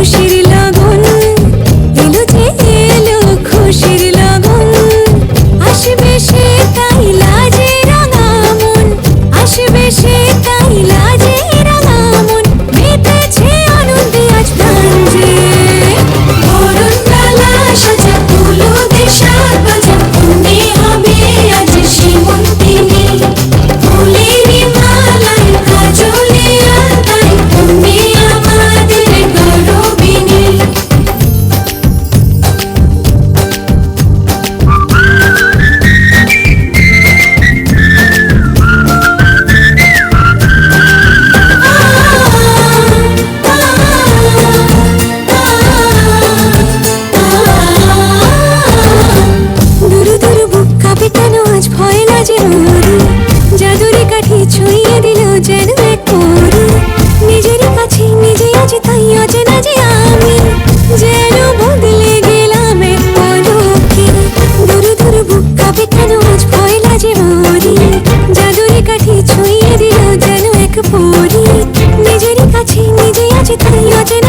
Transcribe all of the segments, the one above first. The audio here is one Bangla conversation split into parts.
खुशी చిత్రయోజ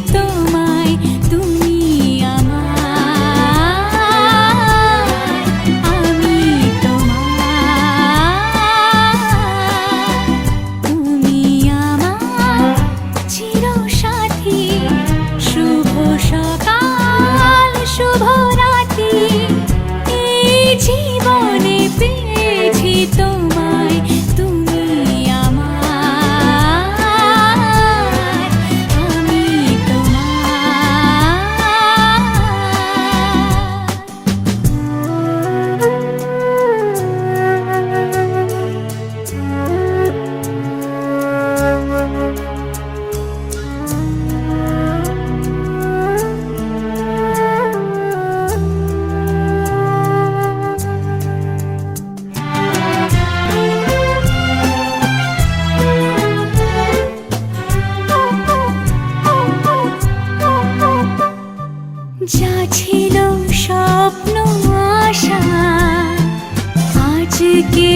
tão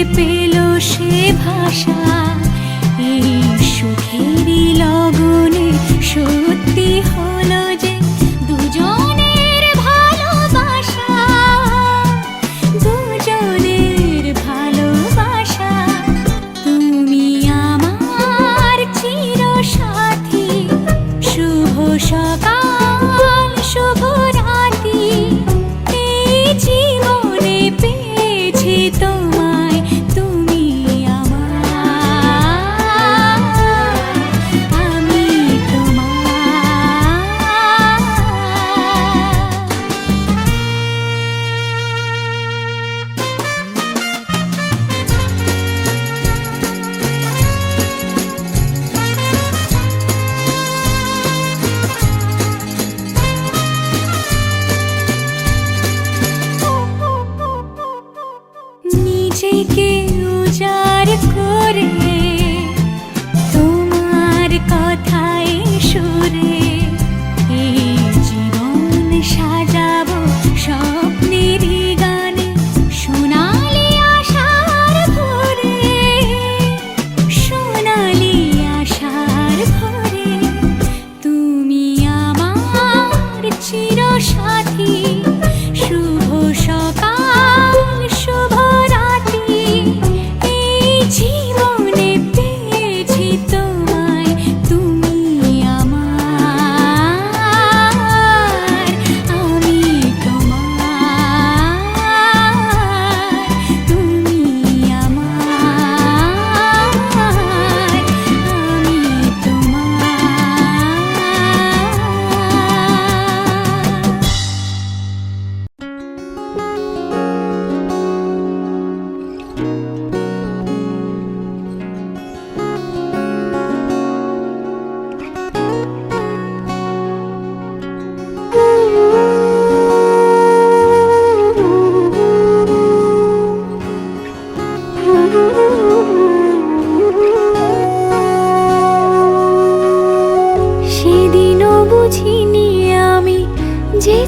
পেল সে ভাষা।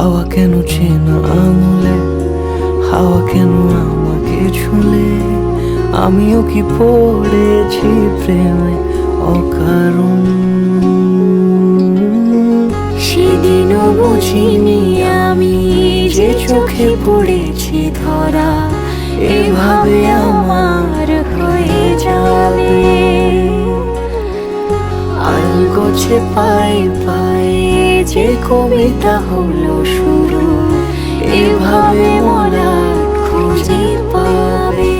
হাওয়া কেন চেনা আঙুলে হাওয়া কেন আমাকে ছুলে? আমিও কি পড়েছি প্রেমে অকারণ? সেদিনও বুঝিনি আমি যে চোখে পড়েছি ধরা এভাবে আমার হয়ে যাবে। আলগোছে পায়ে পায়ে যে কবিতা হলো শুরু এভাবে মরা খুঁজে পাবে।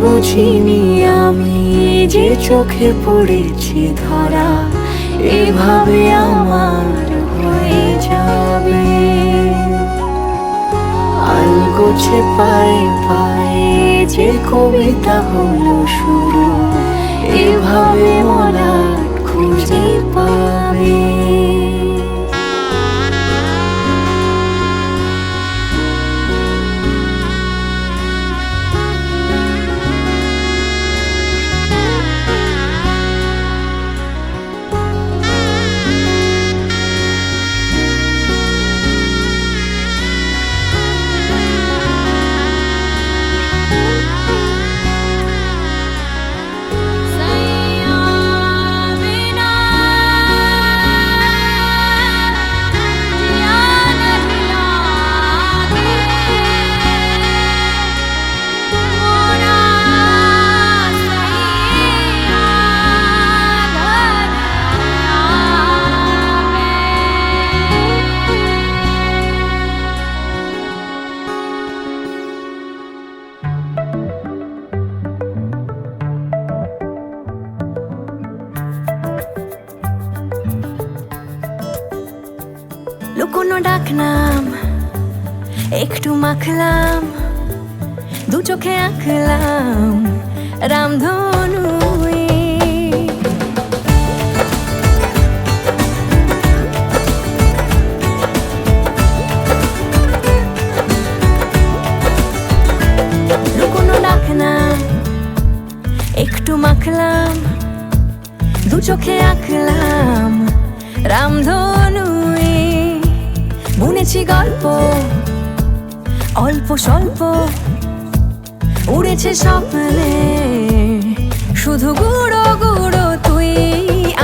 বুঝিনি আমি যে চোখে পড়েছি ধরা, এভাবে আমার হয়ে যাবে। আলগোছে পায়ে পায়ে যে কবিতা হলো শুরু, এভাবে মরা খুঁজে পাবে। চোখে আঁকলাম রামধনু বুনেছি গল্প, অল্প স্বল্প। উড়েছে স্বপ্নে, শুধু গুঁড়ো গুঁড়ো তুই।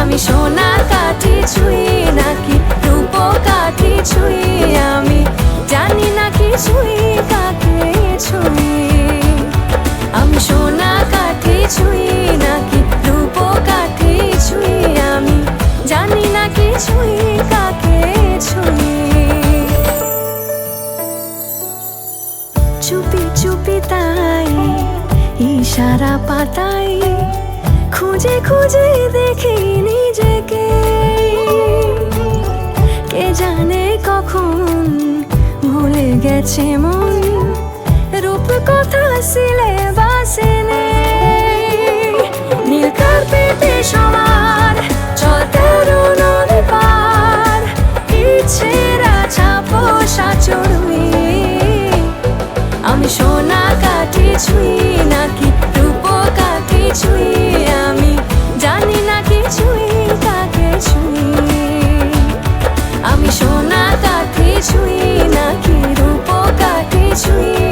আমি সোনা কাঠি ইশারা পাতাই খুঁজে খুঁজে দেখি নিজেকে। কে জানে কখন ভুলে গেছে মন রূপ কথা সিলে বাসে নীল কার্পেটে সবার চল তেরো নদী পার ইচ্ছেরা ছাপো আমি সোনা কাঠি ছুঁই কিছুই আমি জানি না, কিছুই কাকে ছুঁই। আমি সোনা কাকে ছুঁই, নাকি রূপ কাকে ছুঁই?